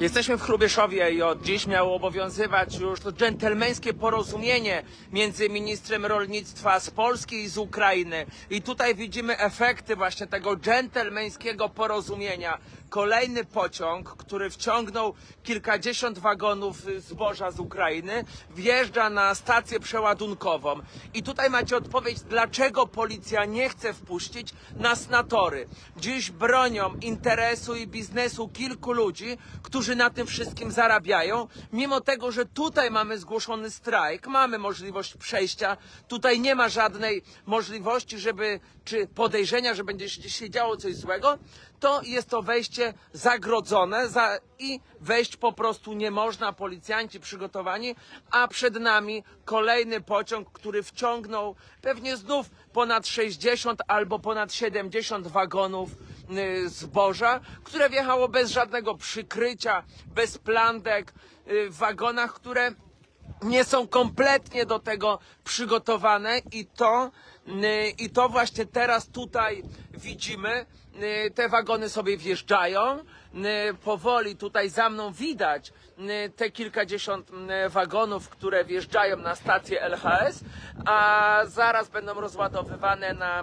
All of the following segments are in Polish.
Jesteśmy w Chrubieszowie i od dziś miało obowiązywać już to dżentelmeńskie porozumienie między ministrem rolnictwa z Polski i z Ukrainy. I tutaj widzimy efekty właśnie tego dżentelmeńskiego porozumienia. Kolejny pociąg, który wciągnął kilkadziesiąt wagonów zboża z Ukrainy, wjeżdża na stację przeładunkową. I tutaj macie odpowiedź, dlaczego policja nie chce wpuścić nas na tory. Dziś bronią interesu i biznesu kilku ludzi, którzy na tym wszystkim zarabiają, mimo tego, że tutaj mamy zgłoszony strajk, mamy możliwość przejścia, tutaj nie ma żadnej możliwości, żeby, czy podejrzenia, że będzie się się działo coś złego, to jest to wejście zagrodzone za, i wejść po prostu nie można, policjanci przygotowani, a przed nami kolejny pociąg, który wciągnął pewnie znów ponad 60 albo ponad 70 wagonów y, zboża, które wjechało bez żadnego przykrycia, bez plandek, y, w wagonach, które nie są kompletnie do tego przygotowane i to, i to właśnie teraz tutaj widzimy. Y, Te wagony sobie wjeżdżają. y, Powoli tutaj za mną widać te kilkadziesiąt wagonów, które wjeżdżają na stację LHS, a zaraz będą rozładowywane na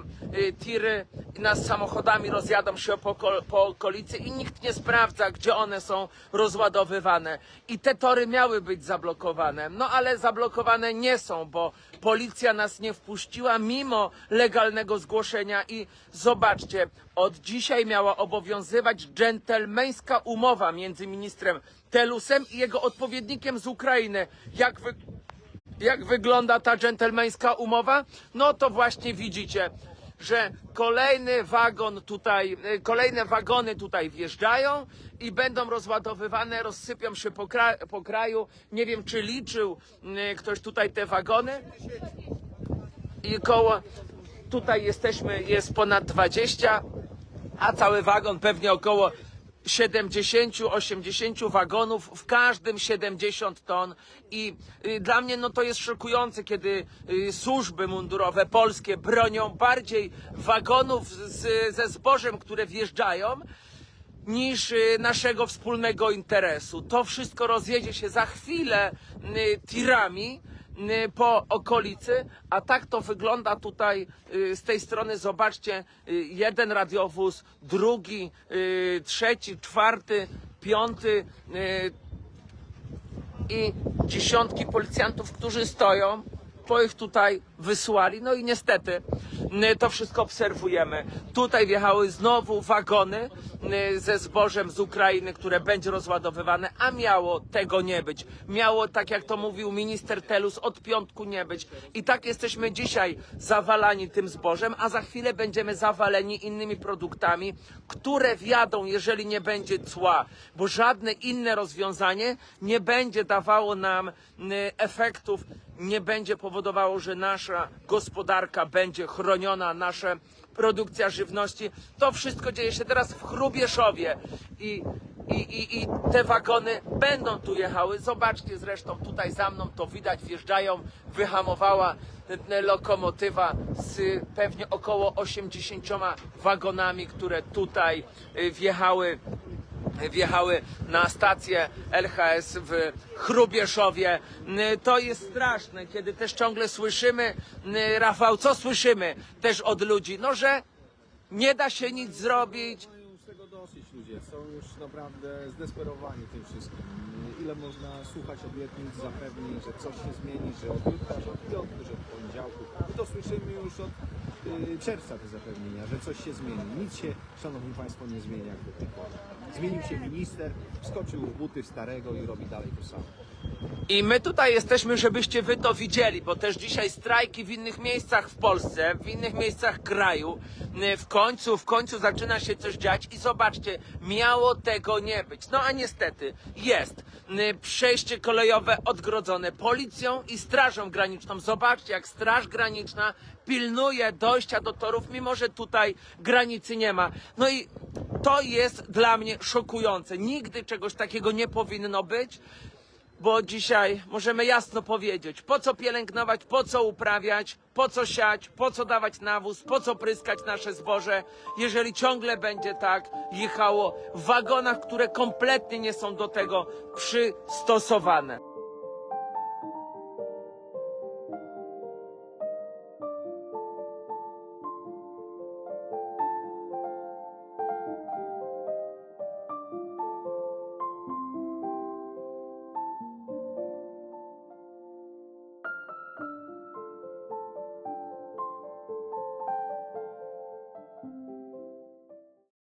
tiry i nas samochodami rozjadą się po, po okolicy i nikt nie sprawdza, gdzie one są rozładowywane. I te tory miały być zablokowane. No ale zablokowane nie są, bo policja nas nie wpuściła mimo legalnego zgłoszenia i zobaczcie, od dzisiaj miała obowiązywać dżentelmeńska umowa między ministrem Telusem i jego odpowiednikiem z Ukrainy. Jak wy... Jak wygląda ta dżentelmeńska umowa? No to właśnie widzicie, że kolejny wagon tutaj, kolejne wagony tutaj wjeżdżają i będą rozładowywane, rozsypią się po, kra- po kraju. Nie wiem, czy liczył y, ktoś tutaj te wagony. I koło, tutaj jesteśmy, jest ponad 20, a cały wagon pewnie około 70-80 wagonów, w każdym 70 ton. I y, dla mnie no to jest szokujące, kiedy y, służby mundurowe polskie bronią bardziej wagonów z, ze zbożem, które wjeżdżają, niż y, naszego wspólnego interesu. To wszystko rozjedzie się za chwilę tirami po okolicy, a tak to wygląda tutaj y, z tej strony. Zobaczcie, y, jeden radiowóz, drugi, y, trzeci, czwarty, piąty y, i dziesiątki policjantów, którzy stoją, po ich tutaj wysłali. No i niestety y, to wszystko obserwujemy. Tutaj wjechały znowu wagony y, ze zbożem z Ukrainy, które będzie rozładowywane, a miało tego nie być. Miało, tak jak to mówił minister Telus, od piątku nie być. I tak jesteśmy dzisiaj zawalani tym zbożem, a za chwilę będziemy zawaleni innymi produktami, które wjadą, jeżeli nie będzie cła, bo żadne inne rozwiązanie nie będzie dawało nam y, efektów, nie będzie powodowało, że nasza gospodarka będzie chroniona, nasza produkcja żywności. To wszystko dzieje się teraz w Chrubieszowie i, i, i, i te wagony będą tu jechały. Zobaczcie zresztą tutaj za mną to widać, wjeżdżają, wyhamowała e, lokomotywa z pewnie około 80 wagonami, które tutaj e, wjechały wjechały na stację LHS w Chrubieszowie. To jest straszne, kiedy też ciągle słyszymy, Rafał, co słyszymy też od ludzi? No, że nie da się nic zrobić, tego dosyć ludzie, są już naprawdę zdesperowani tym wszystkim. Ile można słuchać obietnic, zapewnień, że coś się zmieni, że od jutra, że od piątku, że od poniedziałku. To słyszymy już od y, czerwca te zapewnienia, że coś się zmieni. Nic się, szanowni państwo, nie zmienia jak do tej pory. Zmienił się minister, wskoczył w buty starego i robi dalej to samo. I my tutaj jesteśmy, żebyście wy to widzieli, bo też dzisiaj strajki w innych miejscach w Polsce, w innych miejscach kraju. y, W końcu, w końcu zaczyna się coś dziać i zobaczcie, miało tego nie być. No a niestety jest. Y, Przejście kolejowe odgrodzone policją i strażą graniczną. Zobaczcie, jak straż graniczna pilnuje dojścia do torów, mimo że tutaj granicy nie ma. No i to jest dla mnie szokujące. Nigdy czegoś takiego nie powinno być. bo dzisiaj możemy jasno powiedzieć, po co pielęgnować, po co uprawiać, po co siać, po co dawać nawóz, po co pryskać nasze zboże, jeżeli ciągle będzie tak jechało w wagonach, które kompletnie nie są do tego przystosowane.